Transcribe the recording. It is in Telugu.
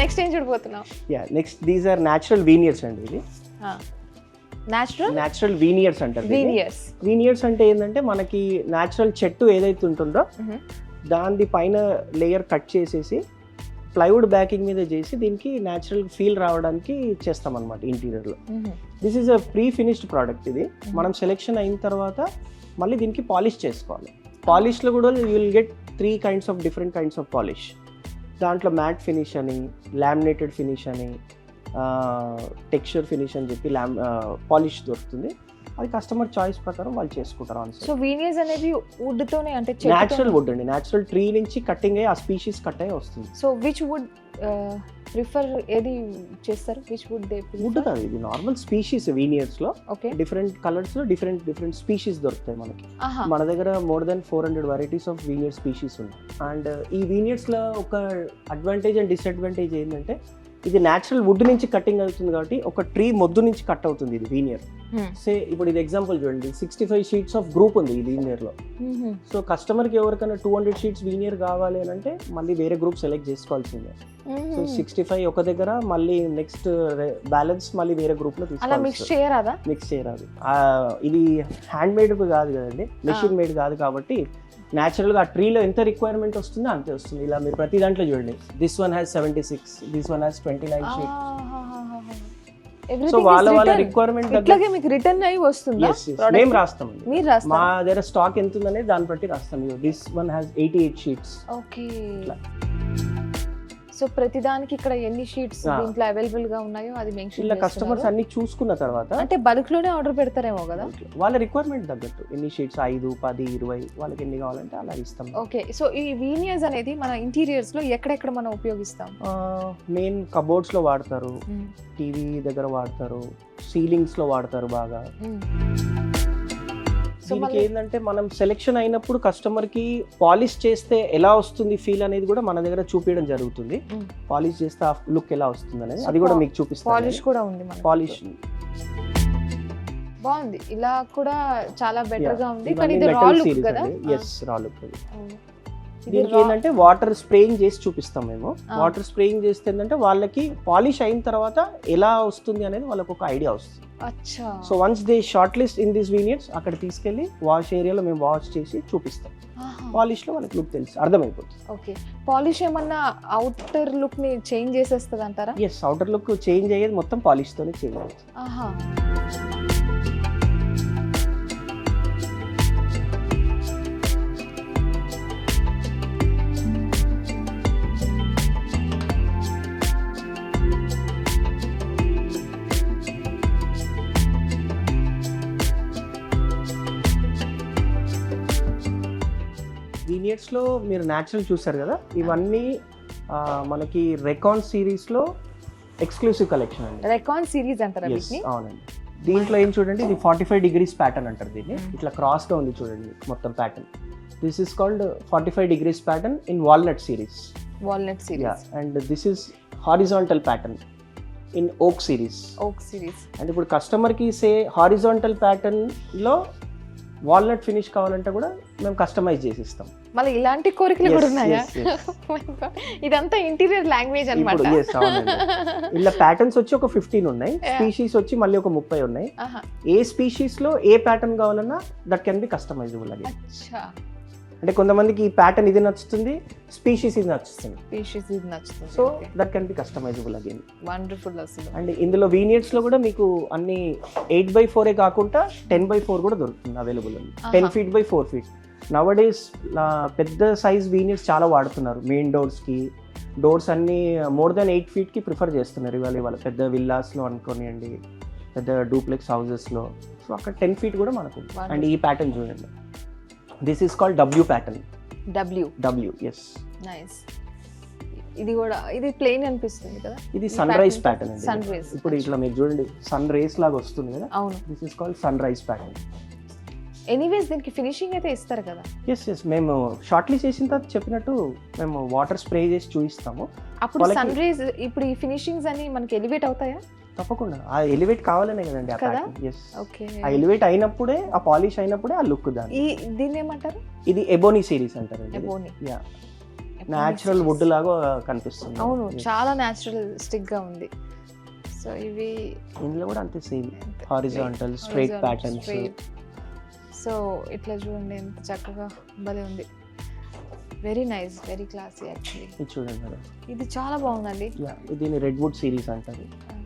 నెక్స్ట్ ఏం చూడబోతున్నాం yeah next these are natural veneers అండి ఇది న్యాచురల్ న్యాచురల్ వీనియర్స్ అంటారు వీనియర్స్ వీనియర్స్ అంటే ఏంటంటే మనకి న్యాచురల్ చెట్టు ఏదైతే ఉంటుందో దాని పైన లేయర్ కట్ చేసేసి ప్లైవుడ్ బ్యాకింగ్ మీద చేసి దీనికి న్యాచురల్ ఫీల్ రావడానికి చేస్తాం అనమాట ఇంటీరియర్లో this is a pre finished product ఇది. మనం సెలెక్షన్ అయిన తర్వాత మళ్ళీ దీనికి పాలిష్ చేసుకోవాలి. పాలిష్లో కూడా you will get three kinds of different kinds of polish దాంట్లో మ్యాట్ ఫినిష్ అని లామినేటెడ్ ఫినిష్ అని టెక్స్చర్ ఫినిష్ అని చెప్పి ల్యామ్ పాలిష్ దొరుకుతుంది. అది కస్టమర్ చాయిస్ ప్రకారం వాళ్ళు చేసుకుంటారు ఆన్సర్ సో వీనియర్స్ అనేవి వుడ్ తోనే అంటే న్యాచురల్ వుడ్ అండి. న్యాచురల్ ట్రీ నుంచి కట్టింగ్ అయ్యి ఆ స్పీషీస్ కట్ అయ్యి వస్తుంది. సో విచ్ వుడ్ ప్రిఫర్ ఏది చేస్తారు? విచ్ వుడ్ దే వుడ్ కాదు ఇది నార్మల్ స్పీషీస్ వీనియర్స్లో ఓకే డిఫరెంట్ కలర్స్లో డిఫరెంట్ డిఫరెంట్ స్పీషీస్ దొరుకుతాయి మనకి. మన దగ్గర more than four hundred varieties of veneer species ఉన్నాయి. అండ్ ఈ వీనియర్స్లో ఒక అడ్వాంటేజ్ అండ్ డిసడ్వాంటేజ్ ఏంటంటే ఇది న్యాచురల్ వుడ్ నుంచి కటింగ్ అవుతుంది కాబట్టి ఒక ట్రీ మొద్దు నుంచి కట్ అవుతుంది ఇది వీనియర్ Hmm. సే ఇప్పుడు ఇది ఎగ్జాంపుల్ చూడండి. Sixty five sheets of group ఉంది ఈ వీనియర్లో. Mhm. సో కస్టమర్కి ఎవరికైనా టూ హండ్రెడ్ షీట్స్ వీనియర్ కావాలి అని అంటే మళ్ళీ వేరే గ్రూప్ సెలెక్ట్ చేసుకోవాల్సిందే. సో. సిక్స్టీ ఫైవ్ ఒక దగ్గర మళ్ళీ నెక్స్ట్ బ్యాలెన్స్ మళ్ళీ వేరే గ్రూప్లో మిక్స్ చేయరాదా? మిక్స్ చేయరాదు. ఇది హ్యాండ్ మేడ్ కాదు కదండి. మెషిన్ మేడ్ కాదు కాబట్టి natural గా ఆ ట్రీలో ఎంత రిక్వైర్మెంట్ వస్తుందో అంతే వస్తుంది. ఇలా మీరు ప్రతి దాంట్లో చూడండి. This one has seventy six this one has twenty nine sheet so వాళ్ళ వాళ్ళ రిక్వైర్మెంట్ ఇట్లాగే మీకు రిటర్న్ అయి వస్తుందా? మేము రాస్తాం మీరు మా దగ్గర స్టాక్ ఎంత ఉందనేది దాన్ని బట్టి రాస్తాం. This one has eighty eight sheets okay. So ప్రతి దానికి ఇక్కడ ఎన్ని షీట్స్. దీంట్లో అవైలబుల్గా ఉన్నాయో అది మెన్షన్ ఇలా కస్టమర్స్ అన్ని చూసుకున్న తర్వాత అంటే బల్క్లోనే ఆర్డర్ పెడతారేమో కదా? వాళ్ళ రిక్వైర్మెంట్ తగ్గట్టు. ఎన్ని షీట్స్ ఐదు పది ఇరవై వాళ్ళకి ఎన్ని కావాలంటే అలా ఇస్తాం. ఓకే సో ఈ వీనియర్స్ అనేది మన ఇంటీరియర్స్లో ఎక్కడెక్కడ మనం ఉపయోగిస్తాం? మెయిన్ కబోర్డ్స్లో వాడతారు. టీవీ దగ్గర వాడతారు. సీలింగ్స్లో వాడతారు బాగా. సో దీనికి ఏంటంటే మనం సెలెక్షన్ అయినప్పుడు కస్టమర్కి పాలిష్ చేస్తే ఎలా వస్తుంది ఫీల్ అనేది కూడా మన దగ్గర చూపించడం జరుగుతుంది. పాలిష్ చేస్తే ఆ లుక్ ఎలా వస్తుంది అనేది అది కూడా మీకు చూపిస్తాను. పాలిష్ కూడా ఉంది. పాలిష్ బాగుంది. ఇలా కూడా చాలా బెటర్గా ఉంది. కానీ ఇది రా లుక్ కదా? ఎస్ రా లుక్ దీనికి ఏంటంటే వాటర్ స్ప్రేయింగ్ చేసి చూపిస్తాం మేము. వాటర్ స్ప్రేయింగ్ చేస్తే ఏంటంటే వాళ్ళకి పాలిష్ అయిన తర్వాత ఎలా వస్తుంది అనేది వాళ్ళకి ఒక ఐడియా వస్తుంది. So once they shortlist in these veneers అక్కడ తీసుకెళ్ళి వాష్ ఏరియాలో మేము వాష్ చేసి చూపిస్తాం. పాలిష్లో వాళ్ళకి లుక్ తెలుసు అర్థమైపోతుంది. ఓకే. పాలిష్ ఏమన్నా అవుటర్ లుక్ని చేంజ్ చేసేస్తుంది అంటారా ఎస్ అవుటర్ లుక్ చేంజ్ అయ్యేది మొత్తం పాలిష్ తోనే చేంజ్ అవుతుంది. ఆహా వీనియర్స్లో మీరు న్యాచురల్ చూసారు కదా? ఇవన్నీ మనకి రెకాన్ సిరీస్లో ఎక్స్క్లూసివ్ కలెక్షన్ అండి. రెకాన్ సిరీస్ అంటారా అవునండి. దీంట్లో ఏం చూడండి ఇది ఫార్టీ ఫైవ్ డిగ్రీస్ ప్యాటర్న్ అంటారు దీన్ని. ఇట్లా క్రాస్గా ఉంది చూడండి మొత్తం pattern this is called forty five degrees pattern in walnut series walnut series and this is horizontal pattern in oak series oak series and ఇప్పుడు కస్టమర్కి సే హారిజాంటల్ ప్యాటర్న్లో వాల్నట్ ఫినిష్ కావాలంటే కూడా మేము కస్టమైజ్ చేసి ఇస్తాం మళ్ళీ ఇలాంటి కోరికలు కూడా ఉన్నాయా. Oh. ఇదంతా ఇంటీరియర్ లాంగ్వేజ్ అనమాట. ఇలా ప్యాటర్న్స్ వచ్చి ఒక ఫిఫ్టీన్ ఉన్నాయి. స్పీషీస్ వచ్చి మళ్ళీ ఒక ముప్పై ఉన్నాయి ఏ స్పీషీస్లో ఏ ప్యాటర్న్ కావాలన్నా దట్ కెన్ బి కస్టమైజబుల్ అది అంటే కొంతమందికి ఈ ప్యాటర్న్ ఇది నచ్చుతుంది స్పీషీస్ ఇది నచ్చుతుంది. స్పీషీస్ ఇది నచ్చుతుంది so that can be customisable again wonderful అసలు. అండ్ ఇందులో వీనియర్స్లో కూడా మీకు అన్ని ఎయిట్ బై ఫోరే కాకుండా టెన్ బై ఫోర్ కూడా దొరుకుతుంది అవైలబుల్ ఉంది. Ten. Feet by four feet nowadays పెద్ద సైజ్ వీనియర్స్ చాలా వాడుతున్నారు. మెయిన్ డోర్స్కి డోర్స్ అన్ని మోర్ దెన్ ఎయిట్ ఫీట్కి ప్రిఫర్ చేస్తున్నారు. ఇవాళ ఇవాళ పెద్ద villas లో అనుకోనియండి పెద్ద డూప్లెక్స్ హౌసెస్లో. సో అక్కడ టెన్ ఫీట్ కూడా మనకు. అండ్ ఈ ప్యాటర్న్ చూడండి. This is called W pattern W W yes nice ఇది కూడా ఇది ప్లెయిన్ అనిపిస్తుంది కదా? ఇది సన్ రైజ్ ప్యాటర్న్ అండి sun rays. ఇప్పుడు ఇట్లా మీరు చూడండి సన్ రేస్ లాగా వస్తుంది కదా? అవును. This is called sunrise pattern anyways దీనికి ఫినిషింగ్ అయితే ఇస్తారు కదా? ఎస్ ఎస్ మేము షార్ట్లీ చేసిన తర్వాత చెప్పినట్టు మేము వాటర్ స్ప్రే చేసి చూపిస్తాము. అప్పుడు సన్ రేస్ ఇప్పుడు ఈ ఫినిషింగ్స్ అని మనకి ఎలివేట్ అవుతాయా? తప్పకుండా. ఆ ఎలివేట్ కావాలనే కదండి ఆ కదా? Pattern yes okay. ఆ ఎలివేట్ అయినప్పుడే ఆ పాలిష్ అయినప్పుడే ఆ లుక్ దాని. ఈ దీన్ని ఏమంటారు? ఇది ఎబోనీ సిరీస్ అంటారు ఎబోని. యా న్యాచురల్ వుడ్ లాగా కనిపిస్తుంది. అవును Yes. చాలా న్యాచురల్గా ఉంది. సో ఇవి ఇందులో కూడా అంతే same horizontal straight patterns. So ఇట్లా చూడండి ఎంత చక్కగా భలే ఉంది. Very nice very classy actually ఇది చూడండి మేడం. ఇది చాలా బాగుందండి. యా దీని రెడ్ వుడ్ సిరీస్ అంటారు. ఆ,